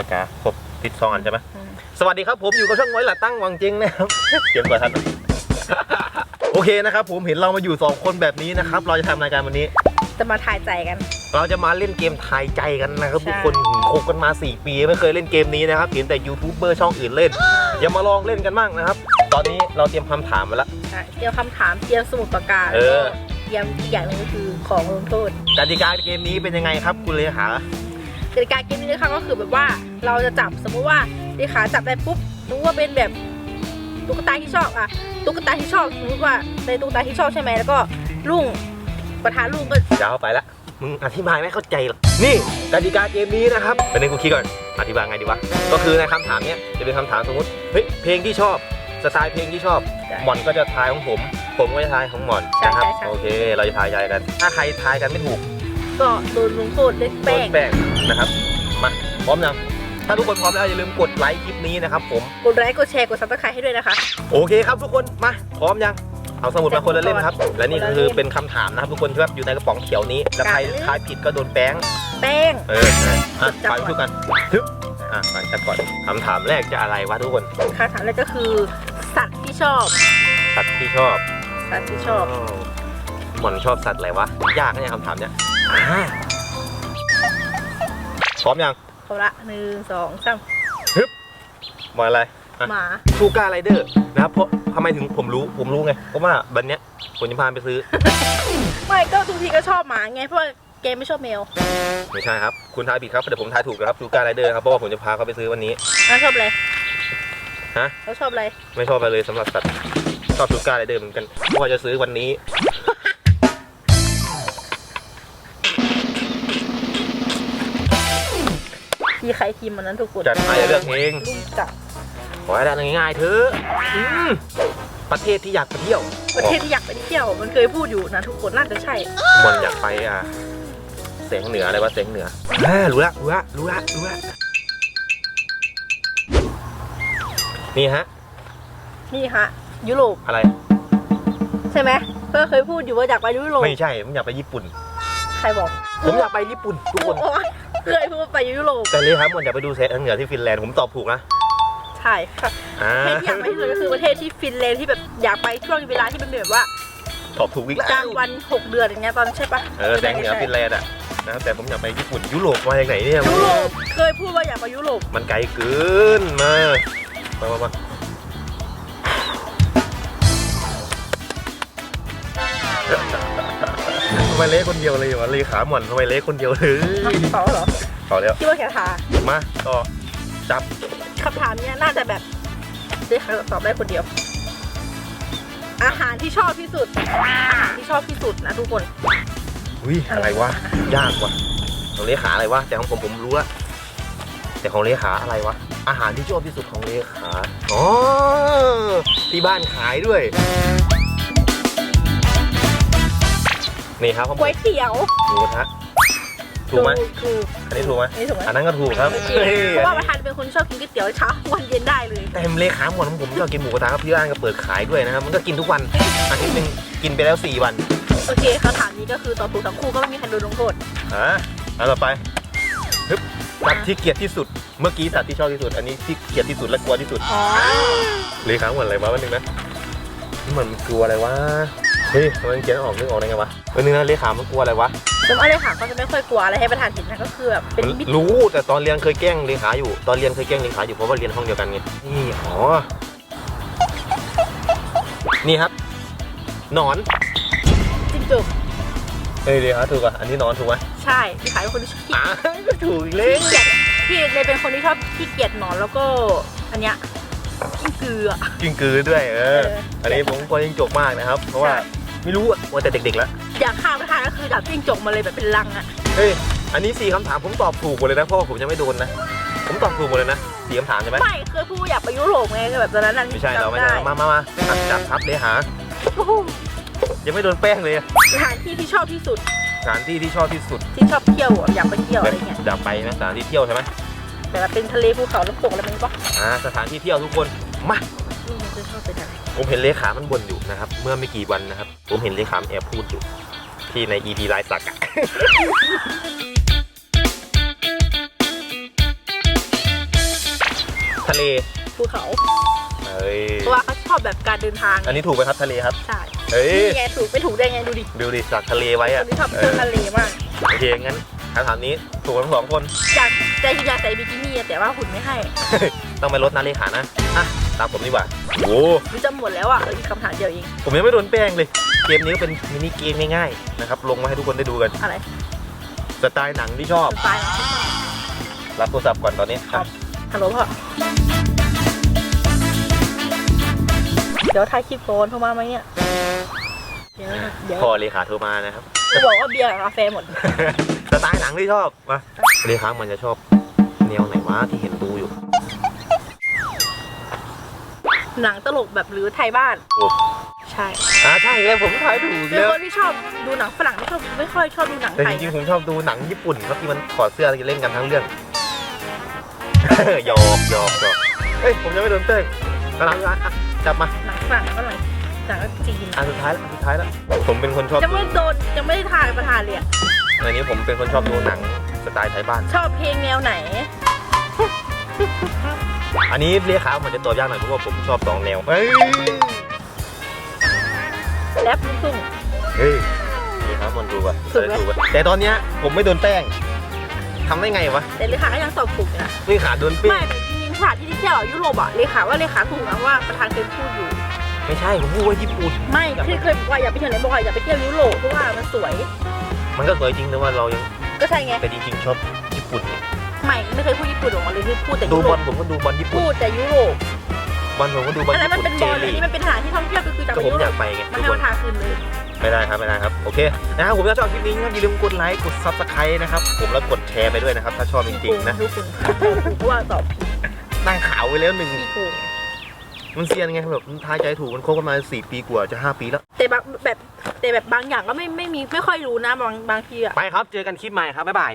ปากกาครบติดซองอันใช่ไหมอืมสวัสดีครับผมอยู่กับช่องน้อยหละตั้งวังเจงนะครับเขียนกว่าทันโอเคนะครับ ผมเห็นเรามาอยู่สองคนแบบนี้นะครับ เราจะทำรายการวันนี้ จะมาทายใจกัน เราจะมาเล่นเกมทายใจกันนะครับใช่ทุกคนหืมคบกันมา 4 ปีไม่เคยเล่นเกมนี้นะครับเห็นแต่ยูทูบเบอร์ช่องอื่นเล่น อย่ามาลองเล่นกันบ้างนะครับ ตอนนี้เราเตรียมคำถามมาแล้วอะเตรียมคำถามเตรียมสมุดปากกาเออแล้วก็เตรียมอีกอย่างหนึงก็คือของลงโทษกติกาเกมนี้เป็นยังไงครับคุณเลหา กติกาเกมนี้นะคะก็คือแบบว่าเราจะจับสมมุติว่าที่ขาจับได้ปุ๊บรู้ว่าเป็นแบบตุ๊กตาที่ชอบอะตุ๊กตาที่ชอบสมมติว่าในตุ๊กตาที่ชอบใช่ไหมแล้วก็ลุงประธานลุงก็ยาวไปละมึงอธิบายไม่เข้าใจหรอกนี่กติกาเกมนี้นะครับเป็นในกูคิดก่อนอธิบายไงดีวะก็คือในคำถามเนี้ยจะเป็นคำถามสมมติเฮ้ยเพลงที่ชอบสไตล์เพลงที่ชอบหมอนก็จะทายของผม ผมก็จะทายของหมอนนะครับโอเค เราจะทายใจกัน ถ้าใครทายกันไม่ถูก ก็โดนลงโทษด้วยโดแป้นงแป้ง นะครับ มาพร้อมยังถ้าทุกคนพร้อมแล้วอย่าลืมกดไลค์คลิปนี้นะครับผม กดไลค์กดแชร์กดซับสไครต์ให้ด้วยนะคะโอเคครับทุกคนมาพร้อมยังเอาสมุดมาคนละเล่มนะครับ และนี่ก็คือเป็นคำถามนะครับ ทุกคนที่แบบอยู่ในกระป๋องเขียวนี้แล้วใครทายผิดก็โดนแป้งแป้งเออใช่อะจับไปก่อนทุกกันทึบอะไปจับก่อนคำถามแรกจะอะไรวะทุกคนคำถามแรกก็คือ สัตว์ที่ชอบ สัตว์ที่ชอบสัตว์ที่ชอบหมอนชอบสัตว์อะไรวะยากนะเนี่ยคำถามเนี้ยอ่า พร้อมยังเขาละหนึ่งสองสามหมอนอะไรอะหมาชูการไรเดอร์นะครับเพราะทำไมถึงผมรู้ผมรู้ไงเพราะว่าบันเนี้ยผมจะพาไปซื้อ ไม่ก็ทุกทีก็ชอบหมาไงเพราะว่าเกมไม่ชอบแมวไม่ใช่ครับ คุณทายผิดครับเดี๋ยวผมทายถูกนะครับชูการไรเดอร์ครับเพราะว่าผมจะพาเขาไปซื้อวันนี้น่าชอบอะไรฮะเราชอบอะไรไม่ชอบอะไรเลยสำหรับสัตว์ชอบชูการไรเดอร์เหมือนกันเพราะว่าจะซื้อวันนี้ ทีใครทีมมันนั้นทุกคนจัดมาอย่าเลือกเองลูกจับขอให้ได้ง่ายๆเถอะอืมประเทศที่อยากไปเที่ยว ประเทศที่อยากไปเที่ยว มันเคยพูดอยู่นะทุกคนน่าจะใช่มอนอยากไปอะเสียงเหนืออะไรวะเสียงเหนืออ่ารู้ละรู้ละรู้ละรู้ละนี่ฮะ นี่ฮะ ยุโรปอะไร ใช่ไหมเพื่อเคยพูดอยู่ว่าอยากไปยุโรปไม่ใช่ผมอยากไปญี่ปุ่น ใครบอก ผมอยากไปญี่ปุ่นทุกคน โอ๊ยเคยพูดว่าไปยุโรปแต่เลยครับมอนอยากไปดูเซนเหนือที่ฟินแลนด์ผมตอบถูกนะใช่ค่ะอ่าประเทศที่อยากไปที่สุดก็คือประเทศที่ฟินแลนด์ที่แบบอยากไปช่วงเวลาที่มันแบบว่าตอบถูกอีกแล้วกลางวัน 6 เดือนอย่างเงี้ยตอนใช่ปะเออแสงเหนือฟินแลนด์อะนะครับแต่ผมอยากไปญี่ปุ่นยุโรปมาจากไหนเนี่ยยุโรปเคยพูดว่าอยากไปยุโรปมันไกลเกินมามามามา ทำไมเละคนเดียวเลยวะเลขาหมอนทำไมเละคนเดียวเลยตอบเหรอต่อแล้วคิดว่าแค่ทามาต่อจับคำถามเนี้ยน่าจะแบบได้คำตอบได้คนเดียว อาหารที่ชอบที่สุดอาหารที่ชอบที่สุดนะทุกคนอุ้ยอะไรวะยากว่ะของเลขาอะไรวะแต่ของผมผมรู้ละแต่ของเลขาอะไรวะอาหารที่ชอบที่สุดของเลขาอ๋อที่บ้านขายด้วย นี่ครับผมก๋วยเตี๋ยวหมูกระทะถูกไหมถูก อันนี้ถูกไหมนี่ถูกไหม อันนั้นก็ถูกครับเฮ้ยเพราะว่าประธานเป็นคนที่ชอบกินก๋วยเตี๋ยวเช้าวันเย็นได้เลย แต่เลขาหมดของผมชอบกินหมูกระทะครับที่ร้านก็เปิดขายด้วยนะครับมันก็กินทุกวันอาทิตย์หนึงกินไปแล้ว4วันโอเคคำถามนี้ก็คือตอบถูกทั้งคู่ก็ไม่มีใครโดนลงโทษอะเอาต่อไปฮึบสัตว์ที่เกลียดที่สุดเมื่อกี้สัตว์ที่ชอบที่สุด อันนี้ที่เกลียดที่สุดและกลัวที่สุด อ๋อเลขาหมดอะไรวะวันนึงนะนี่มันกลัวอะไรวะเฮ้ยทำไมมันเขียนออกนึกออกได้ไงวะ วันนึงนะเลขามันกลัวอะไรวะผมเอาเลยค่ะก็จะไม่ค่อยกลัวอะไรให้ประธานเห็นนะก็คือแบบเป็นมันมิตรรู้แต่ตอนเรียนเคยแกล้งเลขาอยู่ ตอนเรียนเคยแกล้งเลขาอยู่เพราะว่าเรียนห้องเดียวกันไงนี่อ๋อนี่ครับหนอนจริงจุกเฮ้ยเลขาถูกอะอันนี้หนอนถูกไหมใช่พี่ขายเป็นคนที่ชอบอะก็ถูกอีกเลขี้ยเกียจพี่เลยเป็นคนที่ชอบขี้เกียจหนอนแล้วก็อันเนี้ยขี้เกลือกินกือด้วยเออเออ อันนี้ผมกลัวยิงจกมากนะครับ เพราะว่าไม่รู้อะว่าแต่เด็กๆแล้ว อยากฆ่าประธานก็คือดับจิ้งจกมาเลยแบบเป็นลังอะเฮ้ย อันนี้สี่คำถามผมตอบถูกหมดเลยนะเพราะว่าผมยังไม่โดนนะ ผมตอบถูกหมดเลยนะสี่คำถามใช่ไหมไม่เคยพูดว่าอยากไปยุโรปไงแบบตอนนั้นนั่นไม่ใช่เราไม่จำใช่ได้มามามาอะจับครับเลหายังไม่โดนแป้งเลยสถานที่ที่ชอบที่สุดสถานที่ที่ชอบที่สุดที่ชอบเที่ยวอะอยากไปเที่ยวอะไรเงี้ยอยากไปนะสถานที่เที่ยวใช่ไหมแต่ละเป็นทะเลภูเขาน้ำตกอะไรมันก็อ่าสถานที่เที่ยวทุกคนมาอืมมันจะชอบไปไหนผมเห็นเลขา มันบ่นอยู่นะครับ เมื่อไม่กี่วันนะครับ ผมเห็นเลขา มันแอบพูดอยู่ ที่ใน EP ไลน์สักอะทะเล ภูเขา เฮ้ย เพราะว่าเขาชอบแบบการเดินทางอันนี้ถูกไหมครับทะเลครับ ใช่เฮ้ยนี่ไงถูกไม่ถูกได้ไงดูดิดูดิจากทะเลไว้คอะนที่ชอบเอเที่ยวอทะเลมากโอเคงั้นคำถามนี้ถูกทั้งสองคน อยากใจคืออยากใส่บิกินี่อะแต่ว่าหุ่นไม่ให้ ต้องไปลดนาเลขานะอะ ตามผมดีกว่าโอ้หรือจะหมดแล้วอะเอออีกคำถามเดียวเอง ผมยังไม่โดนแป้งเลย เกมนี้ก็เป็นมินิเกมง่ายๆนะครับ ลงมาให้ทุกคนได้ดูกันอะไรสไตล์หนังที่ชอบสไตล์ของเขารับโทรศัพท์ก่อนตอนนี้ครับฮัลโหลพ่อเดี๋ยวถ่ายคลิปโฟนโทรมาไหมเนี่ยเดี๋ยวเดี๋ยวพอเลขาโทรมานะครับ จะบอกว่าเบียร์กับกาแฟหมด สไตล์หนังที่ชอบมาเลขามันจะชอบแนวไหนวะที่เห็นดูอยู่ หนังตลกแบบหรือไทยบ้านโอ้ใช่อ่าใช่แล้วผมถ่ายถูกเป็นแล้วคนที่ชอบดูหนังฝรั่งไม่ชอบไม่ค่อยชอบดูหนังแต่ไทจยริงนะๆผมชอบดูหนังญี่ปุ่นครับที่มันถอดเสื้อเล่นกันทั้งเรื่อง หยอกหยอกหยอกเอ้ยผมยังไม่โดนเต้งกำลังอะจับมาหนังฝรั่งก็หนังหนังจีนอันสุดท้ายแล้วอันสุดท้ายแล้วผมเป็นคนชอบยังดูไม่โดนยังไม่ได้ทายประธานเลยอะอันนี้ผมเป็นคนชอบดูหนังสไตล์ไทยบ้าน ชอบเพลงแนวไหน อันนี้เรียกขามันจะตอบยากหน่อยเพราะว่าผมชอบสองแนวเฮ้ยแรปลูกทุ่งเฮ้ยเรียกขามันดูป่ะถูกไหมถูกป่ะแต่ตอนเนี้ยผมไม่โดนแป้งทำได้ไงวะแต่เลขาก็ยังตอบถูกนะนี่ขาโดนแป้ไม่งแต่จริงๆสถานที่ที่เที่ยวยุโรปอะเลขาว่าเลขาถูกนะว่าประธานเคยพูดอยู่ ไม่ใช่ผมพูดว่าญี่ปุ่นไม่ที่เคยบอกว่าอย่าไปเที่ยวไหนบอกว่าอย่าไปเที่ยวยุโรปเพราะว่ามันสวย มันก็สวยจริงแต่ว่าเรายังก็ใช่ไงแต่จริงๆชอบญี่ปุ่นไงไม่ไม่เคยพูดญี่ปุ่นออกมาเลยคือพูดแต่ดูยุโรบอปลผมก็ดูบอลญี่ปุ่นพูดแต่ยุโรปบอลผมก็ดูบอลอันนั้ญี่นมันปุ่เป็นนบเจอลอันลีกนี้มันเป็นสถานที่ท่องเที่ยวก็คือจะก็ไปผมยุอโรยาปกไปไงมันทุกให้คนประธานคืนเลยไม่ได้ครับไม่ได้ครับโอเคนะครับผมถ้าชอบคลิปนี้นะครับอย่าลืมกดไลค์กดซับสไครต์นะครับผมแล้วกดแชร์ไปด้วยนะครับ ถ้าชอบจริงๆนะดูคุณถูกเพราะว่าตอบผิดนั่งขาวไว้แล้วหนึ่งพี่โกงมันเซียนไงแบบมันทายใจถูกมันคบกันมาสี่ปีกว่าจะห้าปีแล้ว แต่แบบแบบแต่แบบบางอย่างก็ไม่ไม่มีไม่ค่อยรู้นะบางบางทีอะ ไปครับ เจอกันคลิปใหม่ครับ บ๊ายบาย